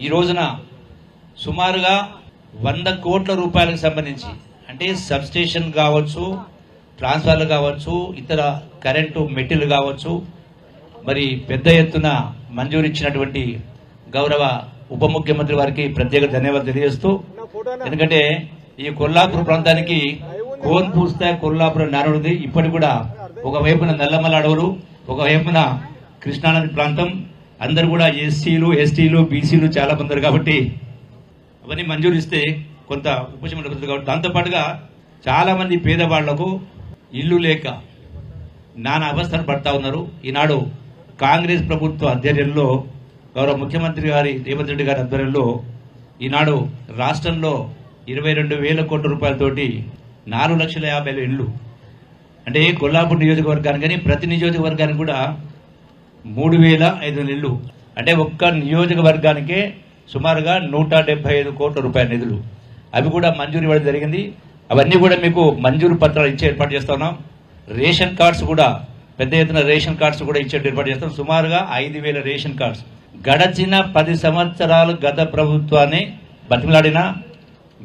ఈ రోజున సుమారుగా వంద కోట్ల రూపాయలకు సంబంధించి అంటే సబ్స్టేషన్ కావచ్చు ట్రాన్స్ఫార్లు కావచ్చు ఇతర కరెంటు మెటీరియల్ కావచ్చు మరి పెద్ద ఎత్తున మంజూరు ఇచ్చినటువంటి గౌరవ ఉప ముఖ్యమంత్రి వారికి ప్రత్యేక ధన్యవాదాలు తెలియజేస్తూ ఎందుకంటే ఈ కొల్లాపూర్ ప్రాంతానికి కోన్ పూస్తే కొల్లాపురం నానుడిది ఇప్పటికి కూడా ఒకవైపున నల్లమల అడవులు ఒకవైపున కృష్ణానది ప్రాంతం అందరు కూడా ఎస్సీలు ఎస్టీలు బీసీలు చాలా మంది ఉన్నారు కాబట్టి అవన్నీ మంజూరు ఇస్తే కొంత ఉపశమనం కాబట్టి దాంతోపాటుగా చాలామంది పేదవాళ్ళకు ఇల్లు లేక నానా అవస్థలు పడతా ఉన్నారు. ఈనాడు కాంగ్రెస్ ప్రభుత్వ ఆధ్వర్యంలో గౌరవ ముఖ్యమంత్రి గారి రేవంత్ రెడ్డి గారి ఆధ్వర్యంలో ఈనాడు రాష్ట్రంలో ఇరవై రెండు వేల కోట్ల రూపాయలతోటి నాలుగు లక్షల యాభై వేల ఇళ్ళు. అంటే కొల్లాపూర్ నియోజకవర్గానికి కానీ ప్రతి నియోజకవర్గానికి కూడా మూడు వేల ఐదు వందల ఇళ్ళు అంటే ఒక్క నియోజకవర్గానికే సుమారుగా నూట డెబ్బై ఐదు కోట్ల రూపాయల నిధులు. అవి కూడా మంజూరు ఇవ్వడం జరిగింది. అవన్నీ కూడా మీకు మంజూరు పత్రాలు ఇచ్చే ఏర్పాటు చేస్తున్నాం రేషన్ కార్డ్స్ కూడా పెద్ద ఎత్తున రేషన్ కార్డ్స్ కూడా ఇచ్చే ఏర్పాటు చేస్తాం. సుమారుగా ఐదు వేల రేషన్ కార్డ్స్. గడచిన పది సంవత్సరాలు గత ప్రభుత్వాన్ని బతిమలాడిన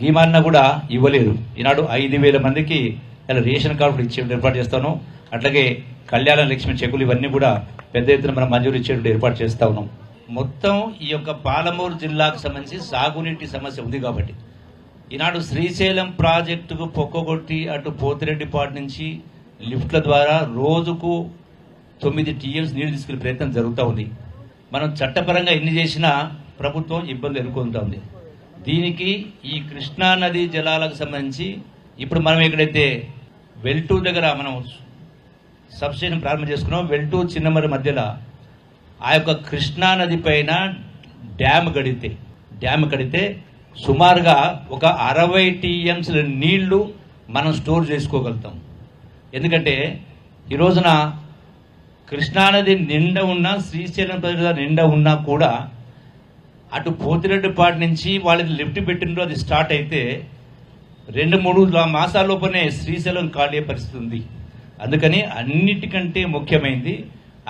గీమాన్న కూడా ఇవ్వలేదు. ఈనాడు ఐదు వేల మందికి రేషన్ కార్డు ఇచ్చే ఏర్పాటు చేస్తాను. అట్లాగే కళ్యాణ లక్ష్మి చెక్కులు ఇవన్నీ కూడా పెద్ద ఎత్తున మనం మంజూరు ఇచ్చేటువంటి ఏర్పాటు చేస్తూ ఉన్నాం. మొత్తం ఈ యొక్క పాలమూరు జిల్లాకు సంబంధించి సాగునీటి సమస్య ఉంది కాబట్టి. ఈనాడు శ్రీశైలం ప్రాజెక్టుకు పొక్కగొట్టి అటు పోతిరెడ్డిపాటి నుంచి లిఫ్ట్ల ద్వారా రోజుకు తొమ్మిది టీఎంస్ నీరు తీసుకునే ప్రయత్నం జరుగుతూ ఉంది. మనం చట్టపరంగా ఎన్ని చేసినా ప్రభుత్వం ఇబ్బంది ఎదుర్కొంటూ ఉంది. దీనికి ఈ కృష్ణానది జలాలకు సంబంధించి ఇప్పుడు మనం ఎక్కడైతే వెల్టూర్ దగ్గర మనం సబ్స్టేషన్ ప్రారంభం చేసుకున్నాం. వెల్టూర్ చిన్నమరి మధ్యలో ఆ యొక్క కృష్ణా నది పైన డ్యామ్ కడితే డ్యామ్ కడితే సుమారుగా ఒక అరవై టీఎంసీల నీళ్ళు మనం స్టోర్ చేసుకోగలుగుతాం. ఎందుకంటే ఈ రోజున కృష్ణానది నిండా ఉన్నా శ్రీశైలం ప్రజల నిండా ఉన్నా కూడా అటు పోతిరెడ్డిపాటి నుంచి వాళ్ళకి లిఫ్ట్ పెట్టినప్పుడు అది స్టార్ట్ అయితే రెండు మూడు మాసాలలోపనే మాసాల లోపలనే శ్రీశైలం ఖాళీ అయ్యే పరిస్థితి ఉంది. అందుకని అన్నిటికంటే ముఖ్యమైనది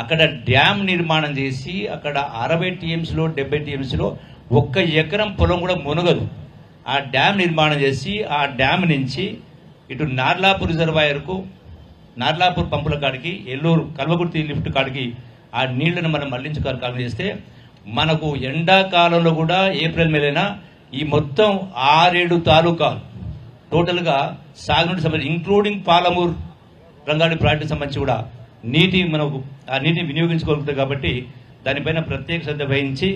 అక్కడ డ్యామ్ నిర్మాణం చేసి అక్కడ అరవై టీఎంస్లో డెబ్బై టీఎంస్లో ఒక్క ఎకరం పొలం కూడా మునగదు. ఆ డ్యామ్ నిర్మాణం చేసి ఆ డ్యామ్ నుంచి ఇటు నార్లాపూర్ రిజర్వాయర్కు నార్లాపూర్ పంపుల కాడికి ఎల్లూరు కల్వకుర్తి లిఫ్ట్ కాడికి ఆ నీళ్ళను మనం మళ్ళించుకోవాలి కాలం చేస్తే మనకు ఎండాకాలంలో కూడా ఏప్రిల్ మేలైనా ఈ మొత్తం ఆరేడు తాలూకాలు టోటల్గా సాగునీటి సంబంధించి ఇంక్లూడింగ్ పాలమూరు. రంగారెడ్డి ప్రాజెక్టు సంబంధించి కూడా నీటి మనకు ఆ నీటిని వినియోగించుకోగలుగుతాం కాబట్టి దానిపైన ప్రత్యేక శ్రద్ధ వహించి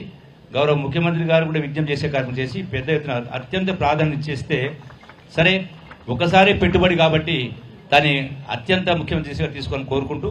గౌరవ ముఖ్యమంత్రి గారు కూడా విజ్ఞప్తి చేసే కార్యక్రమం చేసి పెద్ద ఎత్తున అత్యంత ప్రాధాన్యత ఇచ్చేస్తే సరే ఒకసారి పెట్టుబడి కాబట్టి దాన్ని అత్యంత ముఖ్యమంత్రి తీసుకొని కోరుకుంటూ